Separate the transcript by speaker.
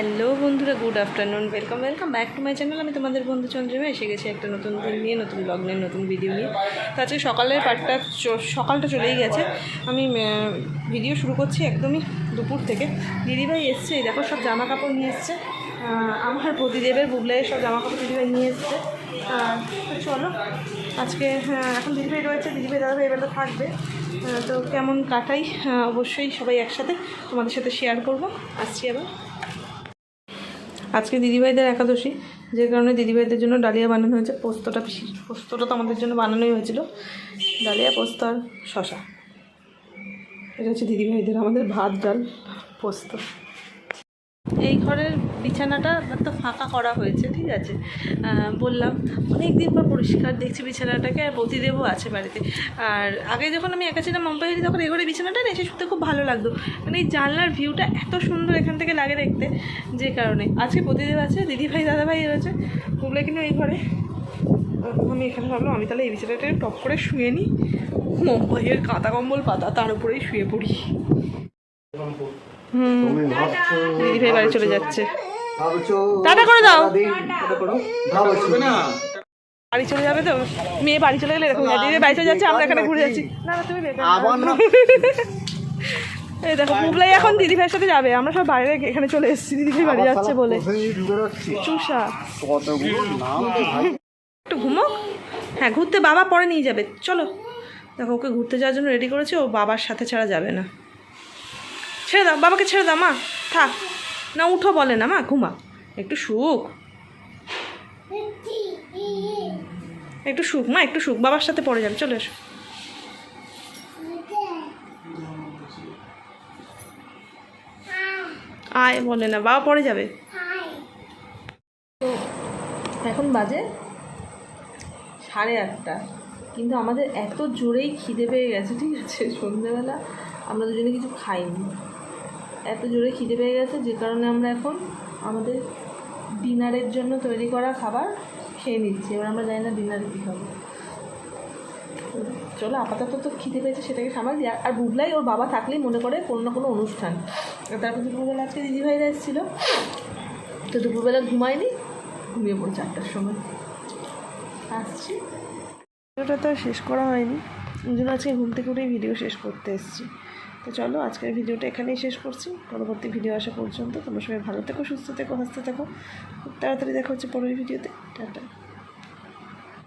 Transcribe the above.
Speaker 1: Hello বন্ধুরা, good afternoon welcome welcome back to my channel আমি তোমাদের বন্ধু চন্দ্রিমা, এসে গেছি একটা নতুন দিন নিয়ে, নতুন ব্লগ নিয়ে, নতুন ভিডিও নিয়ে। তো আজকে সকালের পার্টটা সকালটা চলেই গেছে। আমি ভিডিও শুরু করছি একদমই দুপুর থেকে। দিদিভাই এসছে দেখো সব জামা কাপড় নিয়ে এসছে। আমার প্রতিদেবের বুবলাইয়ের সব জামা কাপড় দিদিভাই নিয়ে এসছে। চলো, আজকে এখন দিদিভাই রয়েছে, দিদিভাই দাদাভাই এবার থাকবে। তো কেমন কাটাই অবশ্যই সবাই একসাথে তোমাদের সাথে শেয়ার করব। আসছি আবার। আজকে দিদিভাইদের একাদশী, যে কারণে দিদিভাইদের জন্য ডালিয়া বানানো হয়েছে। পোস্তটা পিসি, পোস্তটা তো আমাদের জন্য বানানোই হয়েছিল। ডালিয়া, পোস্ত আর শশা এটা হচ্ছে দিদিভাইদের, আমাদের ভাত, ডাল, পোস্ত। এই ঘরের বিছানাটা তো ফাঁকা করা হয়েছে, ঠিক আছে। বললাম অনেক দিন পর পরিষ্কার দেখছি বিছানাটাকে, আর প্রতিদেবও আছে বাড়িতে। আর আগে যখন আমি একা ছিলাম মুম্বাইতে তখন এই ঘরে বিছানাটা না শুতে খুব ভালো লাগতো। মানে এই জানলার ভিউটা এত সুন্দর এখান থেকে লাগে দেখতে, যে কারণে। আজকে প্রতিদেব আছে, দিদিভাই, দাদাভাই রয়েছে ওগুলো কিন্তু এই ঘরে? আমি এখানে ভাবলাম, আমি তাহলে এই বিছানাটা টপ করে শুয়ে নিই। মুম্বাইয়ের কাঁথা কম্বল পাতা, তার উপরেই শুয়ে পড়ি। হুম দিদিভাই বাড়ি চলে যাচ্ছে। টাটা করে দাও। বাড়ি চলে যাবে তো? মেয়ে বাড়ি চলে গেলে এরকম হয়। দিদি বাড়ি চলে যাচ্ছে আমরা এখানে ঘুরে যাচ্ছি। না না তুমি এই দেখো পুবলাই এখন দিদি ভাইয়ের সাথে যাবে। আমরা সব বাইরে এখানে চলে এসেছি। দিদি ভাই বাড়ি যাচ্ছে বলে। চুষা একটু ঘুমো হ্যাঁ ঘুরতে বাবা পরে নিয়ে যাবে। চলো। দেখো ওকে ঘুরতে যাওয়ার জন্য রেডি করেছে। ও বাবার সাথে ছাড়া যাবে না। ছেড়ে দাও, বাবাকে ছেড়ে দাও, মা। থাক। না, উঠো বলে না, মা, ঘুমা। একটু সুখ একটু সুখ মা, একটু সুখ বাবার সাথে পড়ে যাবে, চলে এসো। আয় বলে না, বাবা পড়ে যাবে। তো এখন বাজে সাড়ে আটটা। কিন্তু আমাদের এত জোরেই খিদে পেয়ে গেছে, ঠিক আছে? সন্ধ্যেবেলা আমরা দুজনে কিছু খাইনি। এত জোরে খিদে পেয়ে গেছে, যে কারণে আমরা এখন আমাদের ডিনারের জন্য তৈরি করা খাবার খেয়ে নিচ্ছি। এবার আমরা জানি না ডিনারে কী খাব চলো, আপাতত তো খিদে পেয়েছে, সেটাকে সামাল দিই। আর- বুবলাই, ওর বাবা থাকলেই মনে করে কোনো না কোনো অনুষ্ঠান। তারপর দুপুরবেলা আজকে দিদিভাইরা এসেছিল। তো দুপুরবেলা ঘুমায়নি, ঘুমিয়ে পড়ছে চারটার সময়। আসছি। ভিডিওটা তো শেষ করা হয়নি। ওই জন্য আজকে ঘুম থেকে উঠেই ভিডিও শেষ করতে এসেছি। তো চলো, আজকের ভিডিওটা এখানেই শেষ করছি। পরবর্তী ভিডিও আসা পর্যন্ত তোমরা সবাই ভালো থেকো, সুস্থ থেকো, হাসতে থাকো। খুব তাড়াতাড়ি দেখা হচ্ছে পরের ভিডিওতে টাটা।